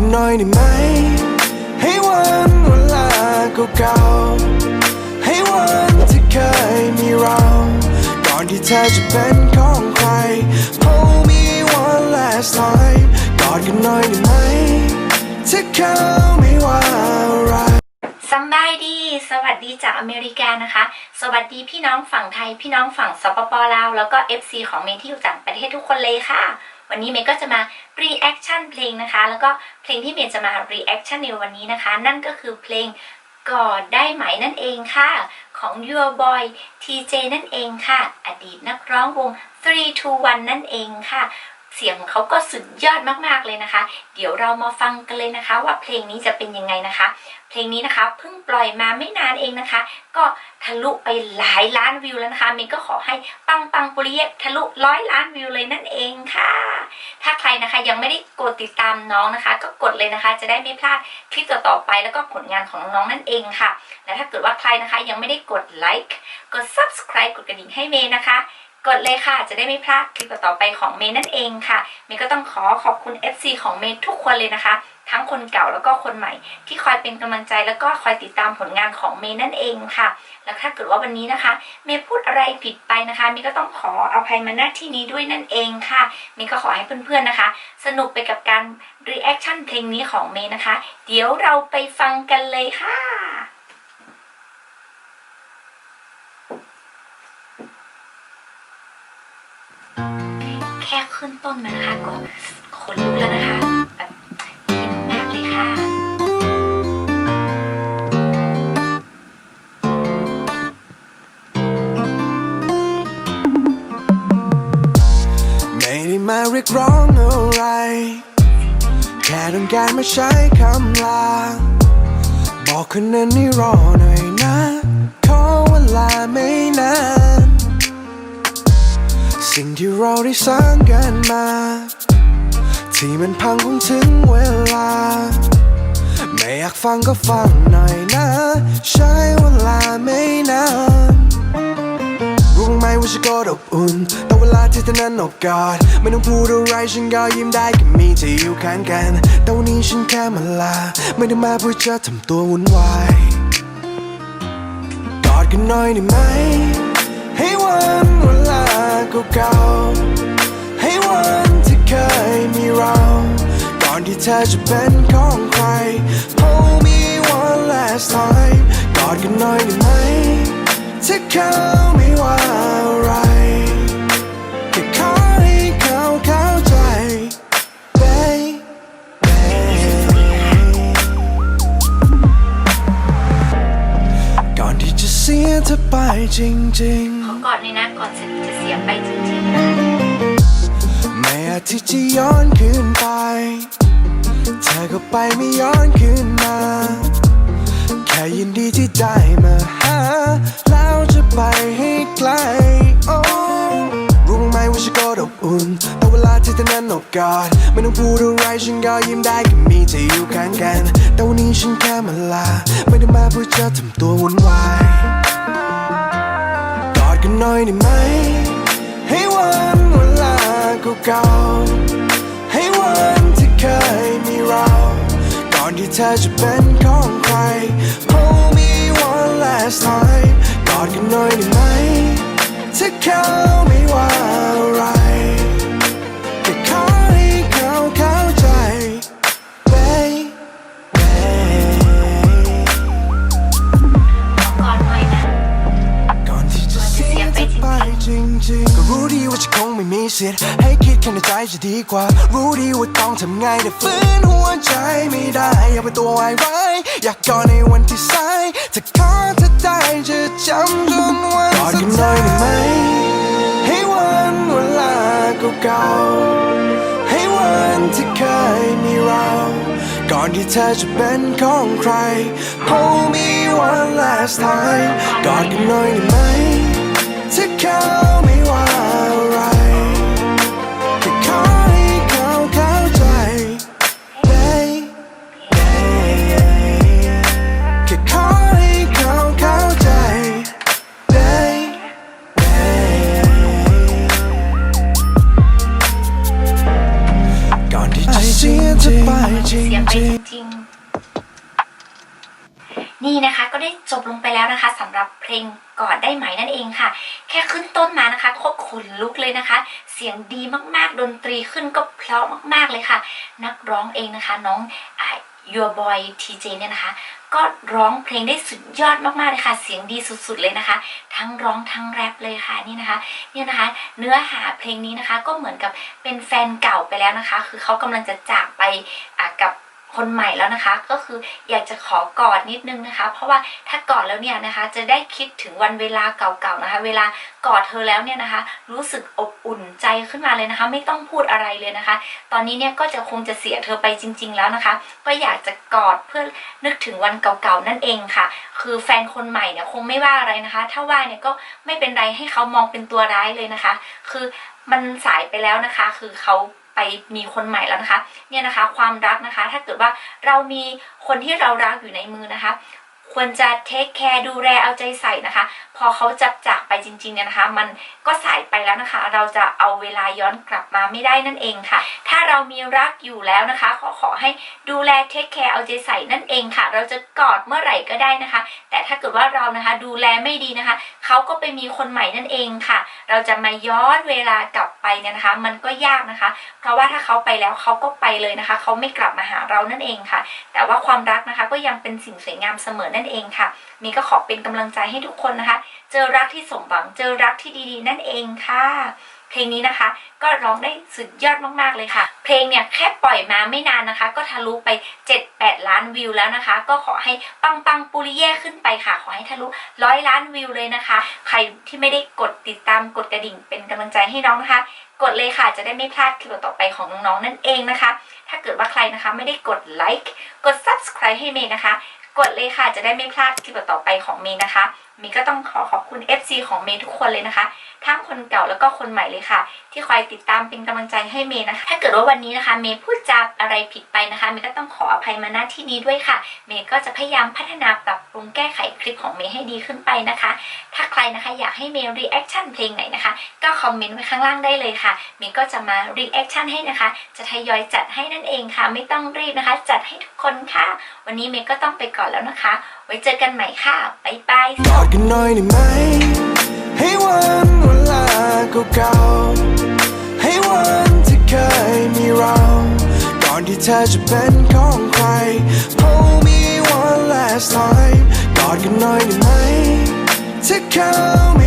กันหน่อยได้ไหม ให้วันเวลาเก่าๆให้วันที่เคยมีเรา ก่อนที่เธอจะเป็นของใคร Hold me one last time กอดกันหน่อยได้ไหมถ้าเขาไม่ว่าอะไรสบายดี สวัสดีจากอเมริกานะคะ สวัสดีพี่น้องฝั่งไทย พี่น้องฝั่งสปปลาว แล้วก็ FC ของเมที่อยู่ต่างประเทศทุกคนเลยค่ะ วันนี้เมย์ก็จะมา reaction เพลงนะคะ แล้วก็เพลงที่เมย์จะมา reaction ในวันนี้นะคะ นั่นก็คือเพลงกอดได้ไหมนั่นเองค่ะ ของ Your Boy TJ นั่นเองค่ะ อดีตนักร้องวง321นั่นเองค่ะ เสียงเขาก็สุดยอดมากๆเลยนะคะ เดี๋ยวเรามาฟังกันเลยนะคะ ว่าเพลงนี้จะเป็นยังไงนะคะ เพลงนี้นะคะเพิ่งปล่อยมาไม่นานเองนะคะ ก็ทะลุไปหลายล้านวิวแล้วนะคะเมย์ก็ขอให้ปังปังปุริเยะทะลุร้อยล้านวิวเลยนั่นเองค่ะ ถ้าใครนะคะยังไม่ได้กดติดตามน้องนะคะ ก็กดเลยนะคะ จะได้ไม่พลาดคลิปต่อๆไปแล้วก็ผลงานของน้องๆนั่นเองค่ะและถ้าเกิดว่าใครนะคะยังไม่ได้กดไลค์กด subscribe กดกระดิ่งให้เมย์นะคะ กดเลยค่ะ จะได้ไม่พลาดคลิปต่อไปของเมย์นั่นเองค่ะเมย์ก็ต้องขอขอบคุณ FC ของเมย์ทุกคนเลยนะคะ ทั้งคนเก่าแล้วก็คนใหม่ ที่คอยเป็นกำลังใจแล้วก็คอยติดตามผลงานของเมย์นั่นเองค่ะ แล้วถ้าเกิดว่าวันนี้นะคะ เมย์พูดอะไรผิดไปนะคะเมย์ก็ต้องขออภัยมาณที่นี้ด้วยนั่นเองค่ะเมย์ก็ขอให้เพื่อนๆนะคะ สนุกไปกับการ reaction เพลงนี้ของเมย์นะคะ เดี๋ยวเราไปฟังกันเลยค่ะ ขึ้นต้นนะคะก็ขนลุกแล้วนะคะแบบอินมากเลยค่ะ ไม่ได้มาเรียกร้องอะไร แค่ต้องการมาใช้คำลา บอกคนนั้นให้รอหน่อยนะ ขอเวลาไม่นาน สิ่งที่เราได้สร้างกันมา ที่มันพังคงถึงเวลา ไม่อยากฟังก็ฟังหน่อยนะ ใช้เวลาไม่นานรู้ไหมว่าฉันก็อบอุ่นแต่เวลาที่เธอนั้นอบกอดไม่ต้องพูดอะไรฉันก็ยิ้มได้แค่มีเธออยู่ข้างกัน แต่วันนี้ฉันแค่มาลา ไม่ได้มาเพื่อจะทำตัววุ่นวายกอดกันหน่อยได้ไหมให้วันเวลา เก่าๆให้วันที่เคยมีเรา ก่อนที่เธอจะเป็นของใคร Hold me one last time กอดกันหน่อยได้ไหมถ้าเขาไม่ว่าอะไรแค่ขอให้เขาเข้าใจ baby ก่อนที่จะเสียเธอไปจริงข อกอดเลยนะก่อนจะจะเสียไปจริงๆนะๆไม่อาจที่จะย้อนคืนไป เธอก็ไปไม่ย้อนคืนมา แค่ยินดีที่ได้มาหา แล้วจะไปให้ไกล โอ้รู้ไหมว่าฉันก็อบอุ่น แต่เวลาที่เธอนั้นอบกอดไม่ต้องพูดอะไรฉันก็ยิ้มได้แค่มีเธออยู่ข้างกัน แต่วันนี้ฉันแค่มาลา ไม่ได้มาเพื่อจะทำตัววุ่นวาย ที่เธอจะเป็นของใคร Hold me one last time กอดกันหน่อยได้ไหมถ้าเขาไม่ว่าอะไรแค่ขอให้เขาเข้าใจ baby ขอกอดหน่อนะก่อนที่จะเสียเธอไปจริงๆ ก็รู้ดีว่าฉันคงไม่มีสิทธิ์ให้คิดแค่ในใจจะดีกว่า รู้ดีว่าต้องทำไงแต่ฝืนหัวใจไม่ได้ ยากเป็นตัววายร้ายอยากกอดในวันที่สายถ้าขอเธอได้จะจำจนวันสุดท้ายได้ไหมให้วันเวลาเก่าๆให้วันที่เคยมีเราก่อนที่เธอจะเป็นของใคร Hold me one last time กอดกันหน่อยได้ไหมถ้าเขาไม่ว่า นี่นะคะก็ได้จบลงไปแล้วนะคะสำหรับเพลงกอดได้ไหมนั่นเองค่ะ แค่ขึ้นต้นมานะคะโคตรขนลุกเลยนะคะ เสียงดีมากๆดนตรีขึ้นก็เพราะมากๆเลยค่ะ นักร้องเองนะคะ น้องอ่า Your Boy TJ เนี่ยนะคะ ก็ร้องเพลงได้สุดยอดมากๆเลยค่ะ เสียงดีสุดๆเลยนะคะ ทั้งร้องทั้งแรปเลยค่ะนี่นะคะเนี่ยนะคะ เนื้อหาเพลงนี้นะคะก็เหมือนกับเป็นแฟนเก่าไปแล้วนะคะ คือเขากำลังจะจากไปกับ คนใหม่แล้วนะคะ ก็คืออยากจะขอกอดนิดนึงนะคะ เพราะว่าถ้ากอดแล้วเนี่ยนะคะ จะได้คิดถึงวันเวลาเก่าๆนะคะ เวลากอดเธอแล้วเนี่ยนะคะ รู้สึกอบอุ่นใจขึ้นมาเลยนะคะ ไม่ต้องพูดอะไรเลยนะคะ ตอนนี้เนี่ยก็จะคงจะเสียเธอไปจริง ๆ แล้วนะคะ ก็อยากจะกอดเพื่อนึกถึงวันเก่าๆนั่นเองค่ะ คือแฟนคนใหม่เนี่ยคงไม่ว่าอะไรนะคะ ถ้าว่าเนี่ยก็ไม่เป็นไรให้เขามองเป็นตัวร้ายเลยนะคะ คือมันสายไปแล้วนะคะ คือเขา ไปมีคนใหม่แล้วนะคะ เนี่ยนะคะ ความรักนะคะ ถ้าเกิดว่าเรามีคนที่เรารักอยู่ในมือนะคะ ควรจะเทคแคร์ดูแลเอาใจใส่นะคะ พอเขาจับจากไปจริงๆเนี่ยนะคะ มันก็สายไปแล้วนะคะ เราจะเอาเวลาย้อนกลับมาไม่ได้นั่นเองค่ะ ถ้าเรามีรักอยู่แล้วนะคะขอขอให้ดูแลเทคแคร์เอาใจใส่นั่นเองค่ะ เราจะกอดเมื่อไหร่ก็ได้นะคะ แต่ถ้าเกิดว่าเรานะคะดูแลไม่ดีนะคะเขาก็ไปมีคนใหม่นั่นเองค่ะ เราจะมาย้อนเวลากลับไปเนี่ยนะคะ มันก็ยากนะคะ เพราะว่าถ้าเขาไปแล้วเขาก็ไปเลยนะคะเขาไม่กลับมาหาเรานั่นเองค่ะ แต่ว่าความรักนะคะก็ยังเป็นสิ่งสวยงามเสมอนั่นเองค่ะ มีก็ขอเป็นกำลังใจให้ทุกคนนะคะ เจอรักที่สมหวัง เจอรักที่ดีๆ นั่นเองค่ะ เพลงนี้นะคะ ก็ร้องได้สุดยอดมากๆเลยค่ะ เพลงเนี่ยแค่ปล่อยมาไม่นานนะคะ ก็ทะลุไป 7-8 ล้านวิวแล้วนะคะ ก็ขอให้ปังปังปุริเย่ขึ้นไปค่ะ ขอให้ทะลุร้อยล้านวิวเลยนะคะ ใครที่ไม่ได้กดติดตามกดกระดิ่งเป็นกำลังใจให้น้องนะคะกดเลยค่ะจะได้ไม่พลาดคลิปต่อไปของน้องๆนั่นเองนะคะ ถ้าเกิดว่าใครนะคะไม่ได้กดไลค์กด subscribe ให้เมย์นะคะกดเลยค่ะจะได้ไม่พลาดคลิปต่อไปของเมย์นะคะ เมย์ก็ต้องขอขอบคุณ FC ของเมย์ทุกคนเลยนะคะ ทั้งคนเก่าแล้วก็คนใหม่เลยค่ะ ที่คอยติดตามเป็นกำลังใจให้เมย์นะคะ ถ้าเกิดว่าวันนี้นะคะ เมย์พูดจาอะไรผิดไปนะคะ เมย์ก็ต้องขออภัยมาณที่นี้ด้วยค่ะ เมย์ก็จะพยายามพัฒนาปรับปรุงแก้ไขคลิปของเมย์ให้ดีขึ้นไปนะคะ ถ้าใครนะคะอยากให้เมย์รีแอคชั่นเพลงไหนนะคะ ก็คอมเมนต์ไว้ข้างล่างได้เลยค่ะ เมย์ก็จะมารีแอคชั่นให้นะคะ จะทยอยจัดให้นั่นเองค่ะ ไม่ต้องรีบนะคะ จัดให้ทุกคนค่ะ วันนี้เมย์ก็ต้องไปก่อนแล้วนะคะ ไว้เจอกันใหม่ค่ะบ๊ายบายกอดกันหน่อยได้ไหมให้วันเวลาเก่าๆให้วันที่เคยมีเราก่อนที่เธอจะเป็นของใคร Hold me one last time กอดกันหน่อยได้ไหมถ้าเขา